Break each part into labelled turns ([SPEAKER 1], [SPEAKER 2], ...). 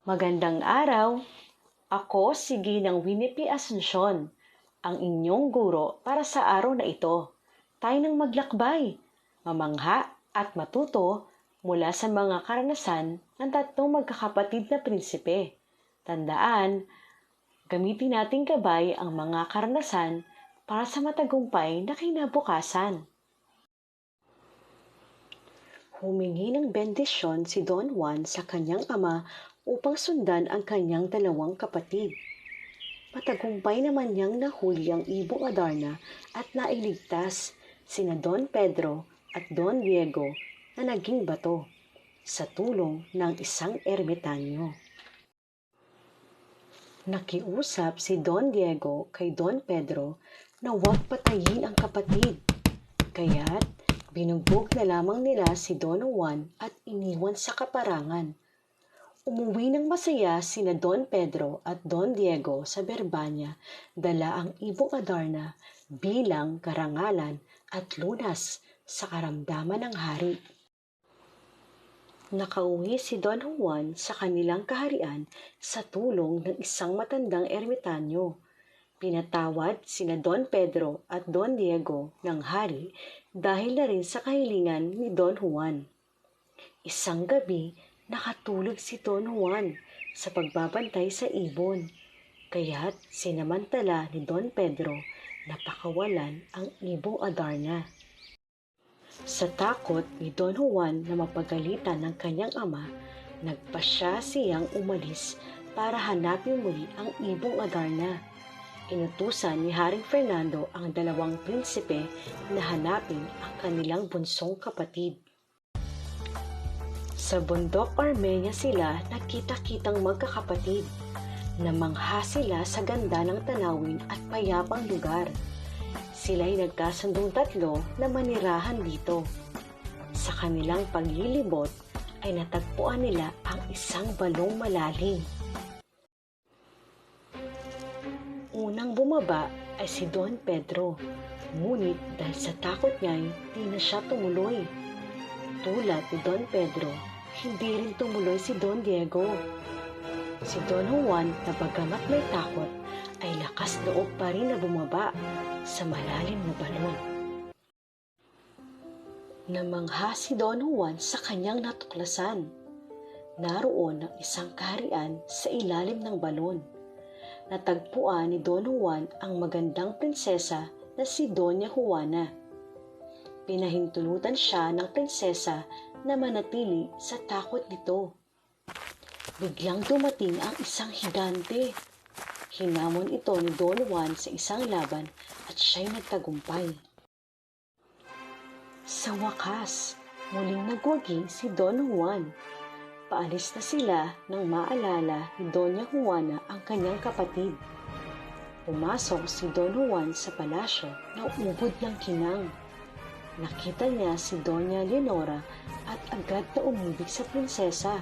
[SPEAKER 1] Magandang araw! Ako si Ginang Winnie Asuncion, ang inyong guro para sa araw na ito. Tayo nang maglakbay, mamangha at matuto mula sa mga karanasan ng tatlong magkakapatid na prinsipe. Tandaan, gamitin nating gabay ang mga karanasan para sa matagumpay na kinabukasan. Humingi ng bendisyon si Don Juan sa kanyang ama upang sundan ang kanyang dalawang kapatid. Matagumpay naman niyang nahuli ang ibong Adarna at nailigtas sina Don Pedro at Don Diego na naging bato sa tulong ng isang ermitanyo. Nakiusap si Don Diego kay Don Pedro na huwag patayin ang kapatid. Kaya't binugbog na lamang nila si Don Juan at iniwan sa kaparangan. Umuwi ng masaya sina Don Pedro at Don Diego sa Berbanya, dala ang ibong Adarna bilang karangalan at lunas sa karamdaman ng hari. Nakauwi si Don Juan sa kanilang kaharian sa tulong ng isang matandang ermitanyo. Pinatawad sina Don Pedro at Don Diego ng hari dahil na rin sa kahilingan ni Don Juan. Isang gabi, nakatulog si Don Juan sa pagbabantay sa ibon. Kaya't sinamantala ni Don Pedro na pakawalan ang ibong Adarna. Sa takot ni Don Juan na mapagalitan ng kanyang ama, nagpasya siyang umalis para hanapin muli ang ibong Adarna. Inutusan ni Haring Fernando ang dalawang prinsipe na hanapin ang kanilang bunsong kapatid. Sa bundok Armenia sila nakita-kitang magkakapatid. Namangha sila sa ganda ng tanawin at payapang lugar. Sila'y nagkasandong tatlo na manirahan dito. Sa kanilang paglilibot ay natagpuan nila ang isang balong malalim. Unang bumaba ay si Don Pedro, ngunit dahil sa takot niya di na siya tumuloy. Tulad ni Don Pedro, hindi rin tumuloy si Don Diego. Si Don Juan na bagamat may takot ay lakas loob pa rin na bumaba sa malalim na balon. Namangha si Don Juan sa kanyang natuklasan. Naroon ang isang kaharian sa ilalim ng balon. Natagpuan ni Don Juan ang magandang prinsesa na si Doña Juana. Pinahintulutan siya ng prinsesa na manatili sa takot nito. Biglang dumating ang isang higante. Hinamon ito ni Don Juan sa isang laban at siya'y nagtagumpay. Sa wakas, muling nagwagi si Don Juan. Paalis na sila nang maalala ni Doña Juana ang kanyang kapatid. Pumasok si Don Juan sa palasyo na ubod ng kinang. Nakita niya si Doña Leonora at agad na umibig sa prinsesa.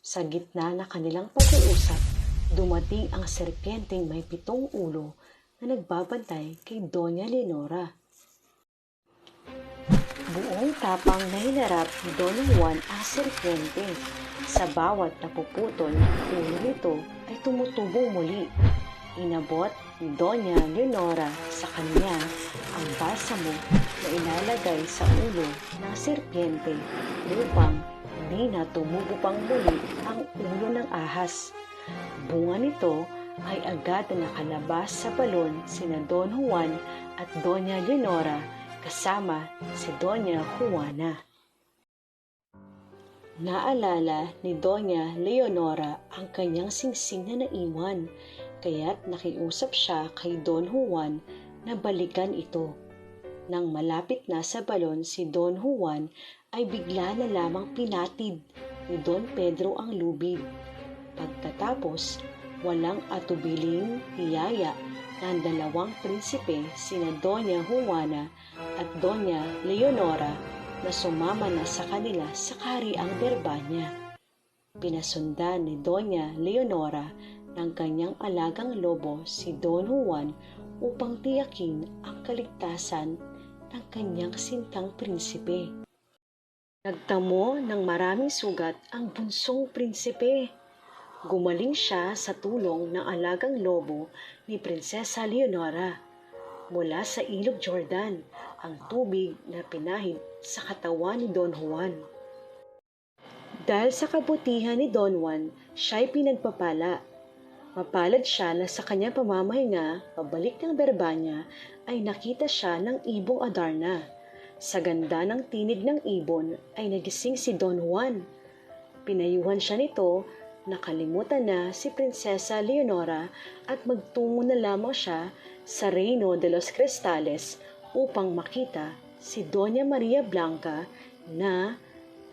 [SPEAKER 1] Sa gitna na kanilang pag-uusap, dumating ang serpenteng may pitong ulo na nagbabantay kay Doña Leonora. Buong tapang na hinarap ni Don Juan ang serpente. Sa bawat napuputol na ulo nito ay tumutubong muli. Inabot ni Doña Leonora sa kanya ang balsamo na ilalagay sa ulo ng serpiente upang hindi na tumubo pang muli ang ulo ng ahas. Bunga nito ay agad na nakalabas sa balon sina Don Juan at Doña Leonora kasama si Doña Juana. Naalala ni Doña Leonora ang kanyang singsing na naiwan, kaya't nakiusap siya kay Don Juan na balikan ito. Nang malapit na sa balon si Don Juan ay bigla na lamang pinatid ni Don Pedro ang lubid. Pagkatapos, walang atubiling hiyaya ng dalawang prinsipe sina Doña Juana at Doña Leonora na sumama na sa kanila sa kariang Berbanya. Pinasundan ni Doña Leonora ng kanyang alagang lobo si Don Juan upang tiyakin ang kaligtasan ng kanyang sintang prinsipe. Nagtamo ng maraming sugat ang bunsong prinsipe. gumaling siya sa tulong ng alagang lobo ni Prinsesa Leonora mula sa ilog Jordan, ang tubig na pinahid sa katawan ni Don Juan. Dahil sa kabutihan ni Don Juan, siya'y pinagpapala. Mapalad siya na sa kanyang pamamahinga, pabalik ng Berbanya, ay nakita siya ng ibong Adarna. Sa ganda ng tinig ng ibon ay nagising si Don Juan. Pinayuhan siya nito, nakalimutan na si Prinsesa Leonora at magtungo na lamang siya sa Reino de los Cristales upang makita si Doña Maria Blanca na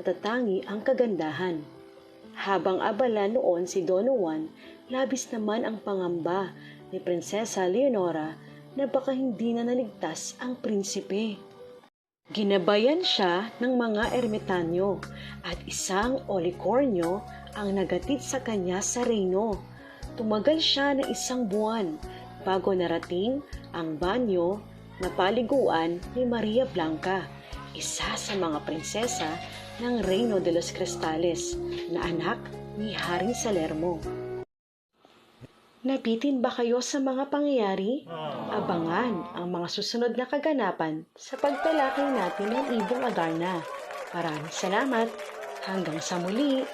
[SPEAKER 1] natatangi ang kagandahan. Habang abala noon si Don Juan, labis naman ang pangamba ni Prinsesa Leonora na baka hindi na naligtas ang prinsipe. Ginabayan siya ng mga ermitanyo at isang olikornyo ang nagatid sa kanya sa reyno. Tumagal siya ng isang buwan bago narating ang banyo na paliguan ni Maria Blanca, isa sa mga prinsesa ng Reino de los Cristales na anak ni Haring Salermo. Nabitin ba kayo sa mga pangyayari? Abangan ang mga susunod na kaganapan sa pagtalakay natin ng Ibong Adarna. Maraming salamat. Hanggang sa muli.